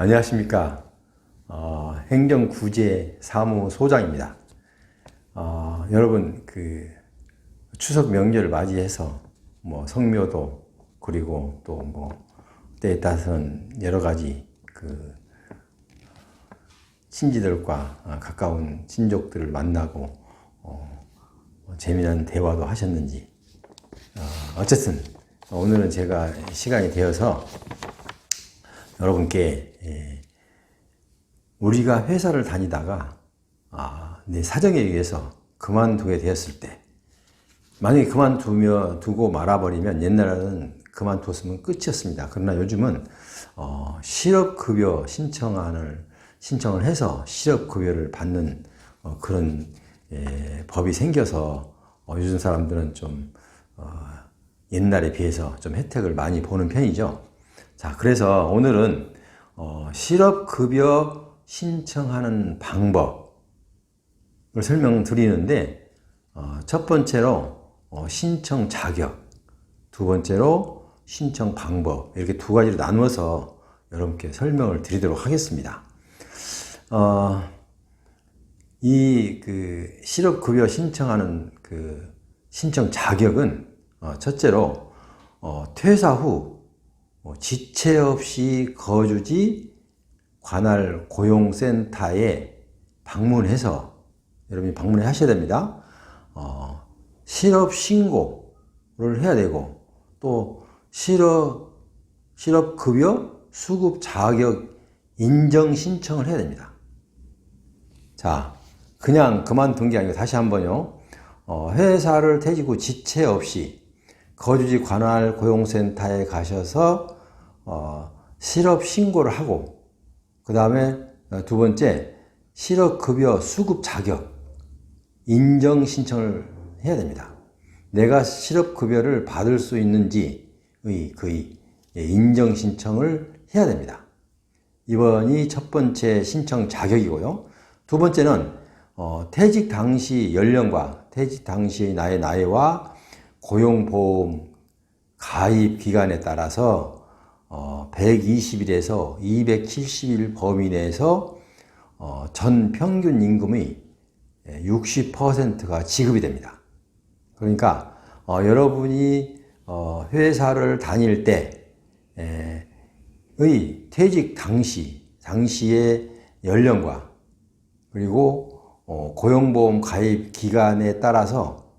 안녕하십니까. 어, 행정구제 사무소장입니다. 어, 여러분, 그, 추석 명절을 맞이해서, 뭐, 성묘도, 그리고 또 뭐, 때에 따라서는 여러 가지, 그, 친지들과 아, 가까운 친족들을 만나고, 어, 재미난 대화도 하셨는지. 어, 어쨌든, 오늘은 제가 시간이 되어서 여러분께 예, 우리가 회사를 다니다가 아, 내 사정에 의해서 그만두게 되었을 때 만약에 그만두며 두고 말아버리면 옛날에는 그만두었으면 끝이었습니다. 그러나 요즘은 어, 실업급여 신청안을 신청을 해서 실업급여를 받는 어, 그런 예, 법이 생겨서 어, 요즘 사람들은 좀 어, 옛날에 비해서 좀 혜택을 많이 보는 편이죠. 자, 그래서 오늘은 어, 실업급여 신청하는 방법을 설명드리는데 어, 첫 번째로 어, 신청 자격, 두 번째로 신청 방법 이렇게 두 가지로 나누어서 여러분께 설명을 드리도록 하겠습니다. 어, 이그 실업급여 신청하는 그 신청 자격은 어, 첫째로 어, 퇴사 후 뭐 지체 없이 거주지 관할 고용센터에 방문해서 여러분이 방문을 하셔야 됩니다. 어, 실업 신고를 해야 되고 또 실업 실업 급여 수급 자격 인정 신청을 해야 됩니다. 자, 그냥 그만둔 게 아니고 다시 한번요. 어, 회사를 퇴직 후 지체 없이 거주지 관할 고용센터에 가셔서 어, 실업 신고를 하고 그 다음에 두 번째 실업급여 수급 자격 인정 신청을 해야 됩니다. 내가 실업급여를 받을 수 있는지의 그 인정 신청을 해야 됩니다. 이번이 첫 번째 신청 자격이고요. 두 번째는 어, 퇴직 당시 연령과 퇴직 당시 나의 나이와 고용보험 가입 기간에 따라서 어, 120일에서 270일 범위 내에서 어, 전 평균 임금의 60%가 지급이 됩니다. 그러니까 어, 여러분이 어, 회사를 다닐 때의 퇴직 당시 당시의 연령과 그리고 어, 고용보험 가입 기간에 따라서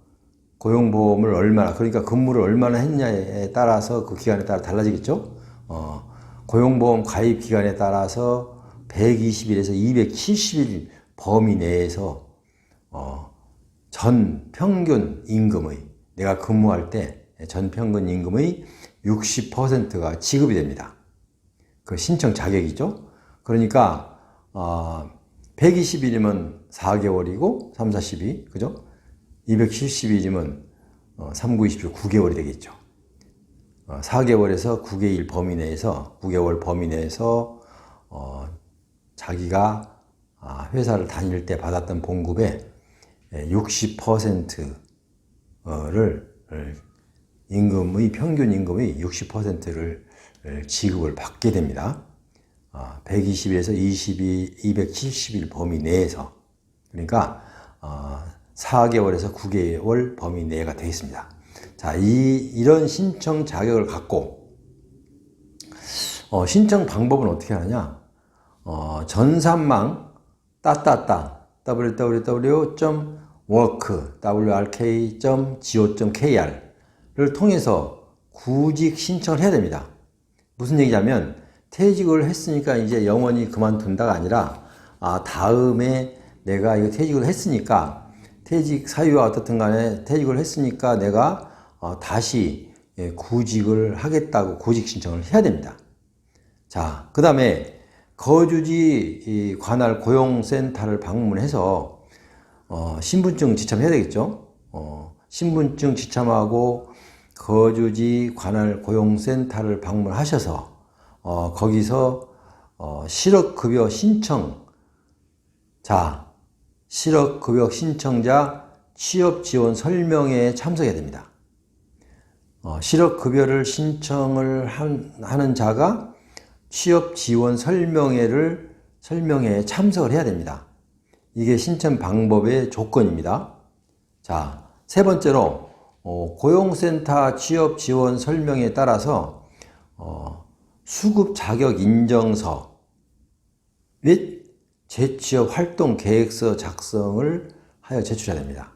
고용보험을 얼마나 그러니까 근무를 얼마나 했냐에 따라서 그 기간에 따라 달라지겠죠. 어, 고용보험 가입 기간에 따라서 120일에서 270일 범위 내에서 어, 전 평균 임금의 내가 근무할 때 전 평균 임금의 60%가 지급이 됩니다. 그 신청 자격이죠. 그러니까 어, 120일이면 4개월이고 3, 40이 그죠? 270일이면 어, 3, 9, 20일 9개월이 되겠죠. 어, 4개월에서 9개일 범위 내에서 9개월 범위 내에서 어, 자기가 아, 회사를 다닐 때 받았던 봉급의 60%를 임금의 평균 임금의 60%를 지급을 받게 됩니다. 120에서 22, 270일 범위 내에서 그러니까 4개월에서 9개월 범위 내가 되어 있습니다. 자, 이, 이런 신청 자격을 갖고, 어, 신청 방법은 어떻게 하느냐? 어, 전산망, 따따따, www.work, wrk.go.kr을 통해서 구직 신청을 해야 됩니다. 무슨 얘기냐면, 퇴직을 했으니까 이제 영원히 그만둔다가 아니라, 아, 다음에 내가 이거 퇴직을 했으니까, 퇴직 사유와 어떻든 간에 퇴직을 했으니까 내가 어, 다시 예, 구직을 하겠다고 구직 신청을 해야 됩니다. 자, 그 다음에 거주지 관할 고용센터를 방문해서 어, 신분증 지참해야 되겠죠. 어, 신분증 지참하고 거주지 관할 고용센터를 방문하셔서 어, 거기서 어, 실업급여 신청 자 실업급여 신청자 취업지원 설명회에 참석해야 됩니다. 어, 실업급여를 신청을 한, 하는 자가 취업 지원 설명회를 설명회에 참석을 해야 됩니다. 이게 신청 방법의 조건입니다. 자, 세 번째로 어, 고용센터 취업 지원 설명에 따라서 어, 수급 자격 인정서 및 재취업 활동 계획서 작성을 하여 제출해야 됩니다.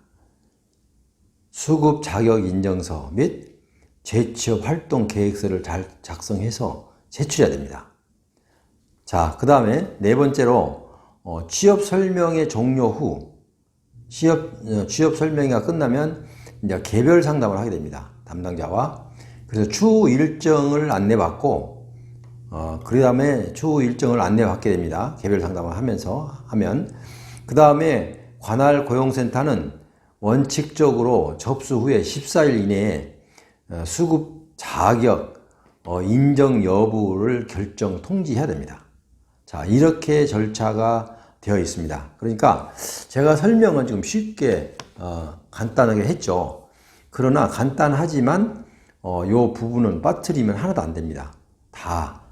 수급 자격 인정서 및 재취업 활동 계획서를 잘 작성해서 제출해야 됩니다. 자, 그 다음에 네 번째로 어, 취업 설명회 종료 후 취업, 어, 취업 설명회가 끝나면 이제 개별 상담을 하게 됩니다. 담당자와. 그래서 추후 일정을 안내받고, 어, 그 다음에 추후 일정을 안내받게 됩니다. 개별 상담을 하면서 하면. 그 다음에 관할 고용센터는 원칙적으로 접수 후에 14일 이내에 어, 수급 자격 어, 인정 여부를 결정 통지해야 됩니다. 자, 이렇게 절차가 되어 있습니다. 그러니까 제가 설명은 지금 쉽게 어, 간단하게 했죠. 그러나 간단하지만 어, 요 부분은 빠뜨리면 하나도 안 됩니다. 다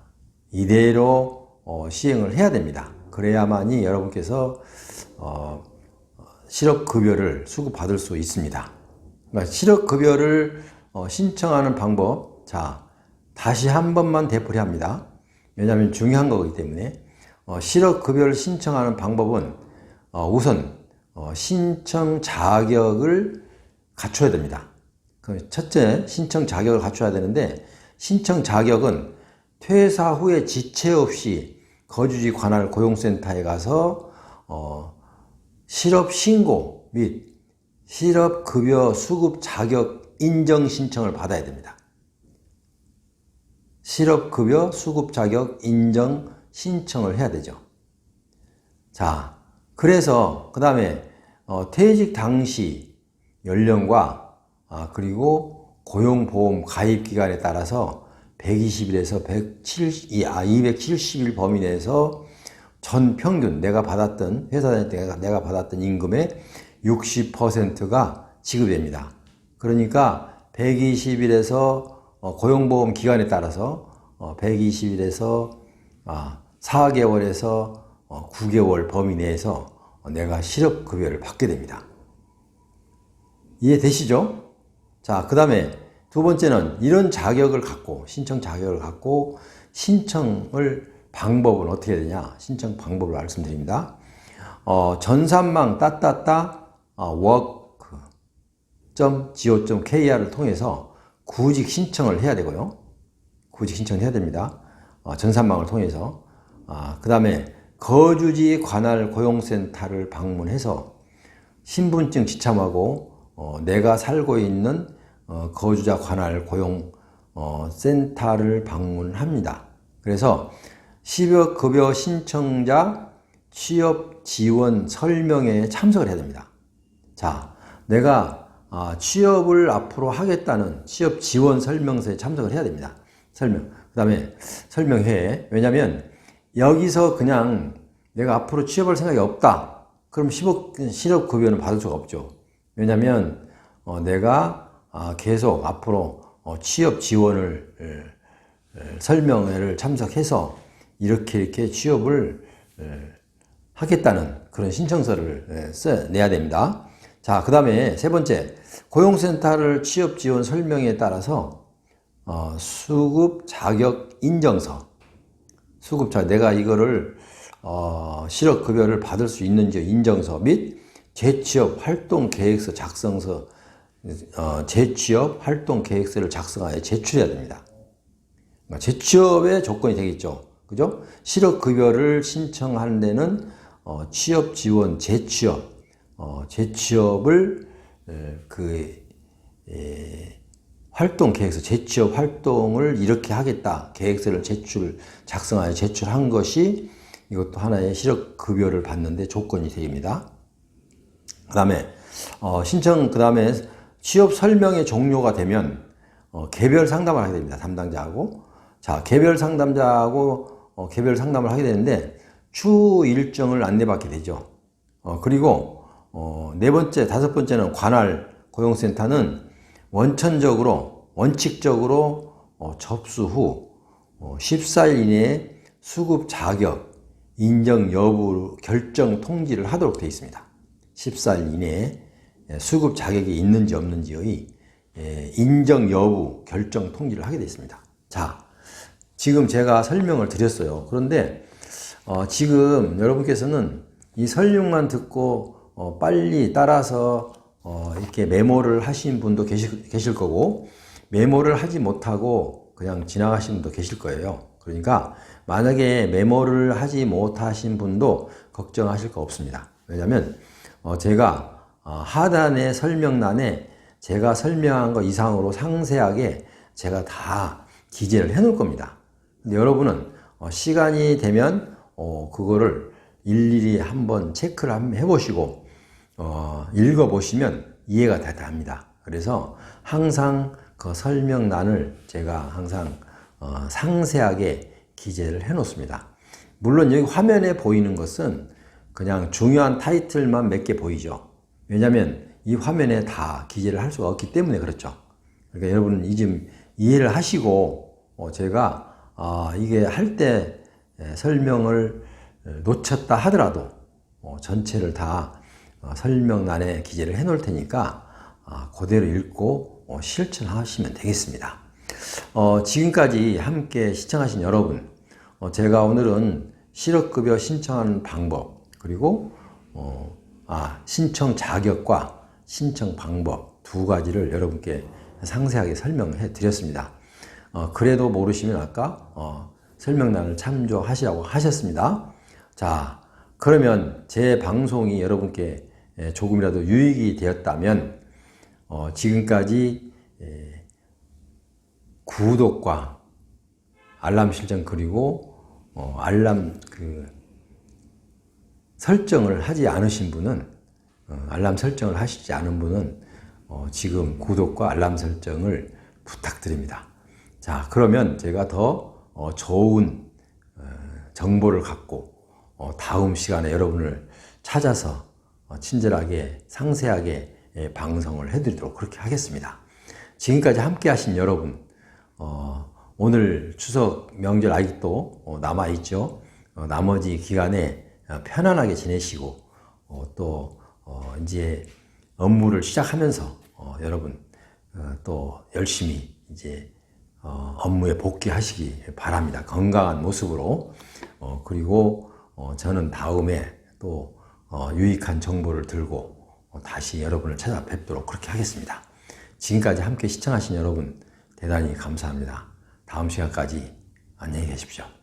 이대로 어, 시행을 해야 됩니다. 그래야만이 여러분께서 어, 실업급여를 수급받을 수 있습니다. 그러니까 실업급여를 어, 신청하는 방법, 자, 다시 한 번만 되풀이 합니다. 왜냐하면 중요한 거기 때문에 어, 실업급여를 신청하는 방법은 어, 우선 어, 신청 자격을 갖춰야 됩니다. 그 첫째, 신청 자격을 갖춰야 되는데 신청 자격은 퇴사 후에 지체 없이 거주지 관할 고용센터에 가서 어, 실업 신고 및 실업 급여 수급 자격 인정 신청을 받아야 됩니다. 실업 급여 수급 자격 인정 신청을 해야 되죠. 자, 그래서 그 다음에 어, 퇴직 당시 연령과 아, 그리고 고용보험 가입 기간에 따라서 120일에서 170, 아, 270일 범위 내에서 전 평균 내가 받았던 회사 다닐 때 내가, 받았던 임금의 60%가 지급됩니다. 그러니까 120일에서 어, 고용보험 기간에 따라서 어, 120일에서 아, 4개월에서 9개월 범위 내에서 내가 실업급여를 받게 됩니다. 이해되시죠? 자, 그 다음에 두 번째는 이런 자격을 갖고, 신청 자격을 갖고, 신청을 방법은 어떻게 되냐? 신청 방법을 말씀드립니다. 어, 전산망 따따따 어, work.go.kr을 통해서 구직 신청을 해야 되고요. 구직 신청을 해야 됩니다. 어, 전산망을 통해서. 아, 그 다음에 거주지 관할 고용센터를 방문해서 신분증 지참하고 어, 내가 살고 있는 어, 거주자 관할 고용 어, 센터를 방문합니다. 그래서 실업급여 신청자 취업 지원 설명회에 참석을 해야 됩니다. 자, 내가 아, 취업을 앞으로 하겠다는 취업 지원 설명서에 참석을 해야 됩니다. 설명. 그 다음에 설명회에. 왜냐면 여기서 그냥 내가 앞으로 취업할 생각이 없다. 그럼 실업급여는 받을 수가 없죠. 왜냐면 어, 내가 아, 계속 앞으로 어, 취업 지원을 설명회를 참석해서 이렇게 이렇게 취업을 하겠다는 그런 신청서를 써 내야 됩니다. 자, 그 다음에 세 번째, 고용센터를 취업 지원 설명에 따라서 어, 수급 자격 인정서, 수급 자 내가 이거를 어, 실업 급여를 받을 수 있는지 인정서 및 재취업 활동 계획서 작성서, 어, 재취업 활동 계획서를 작성하여 제출해야 됩니다. 그러니까 재취업의 조건이 되겠죠. 그죠? 실업급여를 신청하는 데는 어, 취업 지원, 재취업, 어, 재취업을 에, 그 에, 활동 계획서, 재취업 활동을 이렇게 하겠다 계획서를 제출 작성하여 제출한 것이 이것도 하나의 실업급여를 받는데 조건이 됩니다. 그 다음에 어, 신청 그 다음에 취업 설명의 종료가 되면 어, 개별 상담을 하게 됩니다. 담당자하고 자 개별 상담자하고 어, 개별 상담을 하게 되는데 추 일정을 안내받게 되죠. 어, 그리고 어, 네 번째, 다섯 번째는 관할 고용센터는 원천적으로 원칙적으로 어, 접수 후 어, 14일 이내에 수급 자격 인정 여부 결정 통지를 하도록 되어 있습니다. 14일 이내에 수급 자격이 있는지 없는지의 예, 인정 여부 결정 통지를 하게 되어 있습니다. 자, 지금 제가 설명을 드렸어요. 그런데 어, 지금 여러분께서는 이 설명만 듣고 어, 빨리 따라서 어, 이렇게 메모를 하신 분도 계실, 계실 거고 메모를 하지 못하고 그냥 지나가신 분도 계실 거예요. 그러니까 만약에 메모를 하지 못하신 분도 걱정하실 거 없습니다. 왜냐하면 어, 제가 어, 하단의 설명란에 제가 설명한 거 이상으로 상세하게 제가 다 기재를 해 놓을 겁니다. 근데 여러분은 어, 시간이 되면 어, 그거를 일일이 한번 체크를 한번 해보시고 어, 읽어보시면 이해가 다 됩니다. 그래서 항상 그 설명란을 제가 항상 어, 상세하게 기재를 해 놓습니다. 물론 여기 화면에 보이는 것은 그냥 중요한 타이틀만 몇 개 보이죠. 왜냐하면 이 화면에 다 기재를 할 수가 없기 때문에 그렇죠. 그러니까 여러분 이좀 이해를 하시고 어, 제가 아, 이게 할 때 설명을 놓쳤다 하더라도 어, 전체를 다 어, 설명란에 기재를 해 놓을 테니까 아, 그대로 읽고 어, 실천하시면 되겠습니다. 어, 지금까지 함께 시청하신 여러분, 어, 제가 오늘은 실업급여 신청하는 방법, 그리고 어, 아, 신청 자격과 신청 방법 두 가지를 여러분께 상세하게 설명해 드렸습니다. 어, 그래도 모르시면 아까 어, 설명란을 참조하시라고 하셨습니다. 자, 그러면 제 방송이 여러분께 에, 조금이라도 유익이 되었다면 어, 지금까지 에, 구독과 알람 설정 그리고 어, 알람 그 설정을 하지 않으신 분은 어, 알람 설정을 하시지 않은 분은 어, 지금 구독과 알람 설정을 부탁드립니다. 자 그러면 제가 더 어, 좋은 어, 정보를 갖고 어, 다음 시간에 여러분을 찾아서 어, 친절하게 상세하게 예, 방송을 해드리도록 그렇게 하겠습니다. 지금까지 함께 하신 여러분 어, 오늘 추석 명절 아직도 어, 남아있죠. 어, 나머지 기간에 어, 편안하게 지내시고 어, 또 어, 이제 업무를 시작하면서 어, 여러분 어, 또 열심히 이제 어, 업무에 복귀하시기 바랍니다. 건강한 모습으로 어, 그리고 어, 저는 다음에 또 어, 유익한 정보를 들고 어, 다시 여러분을 찾아뵙도록 그렇게 하겠습니다. 지금까지 함께 시청하신 여러분 대단히 감사합니다. 다음 시간까지 안녕히 계십시오.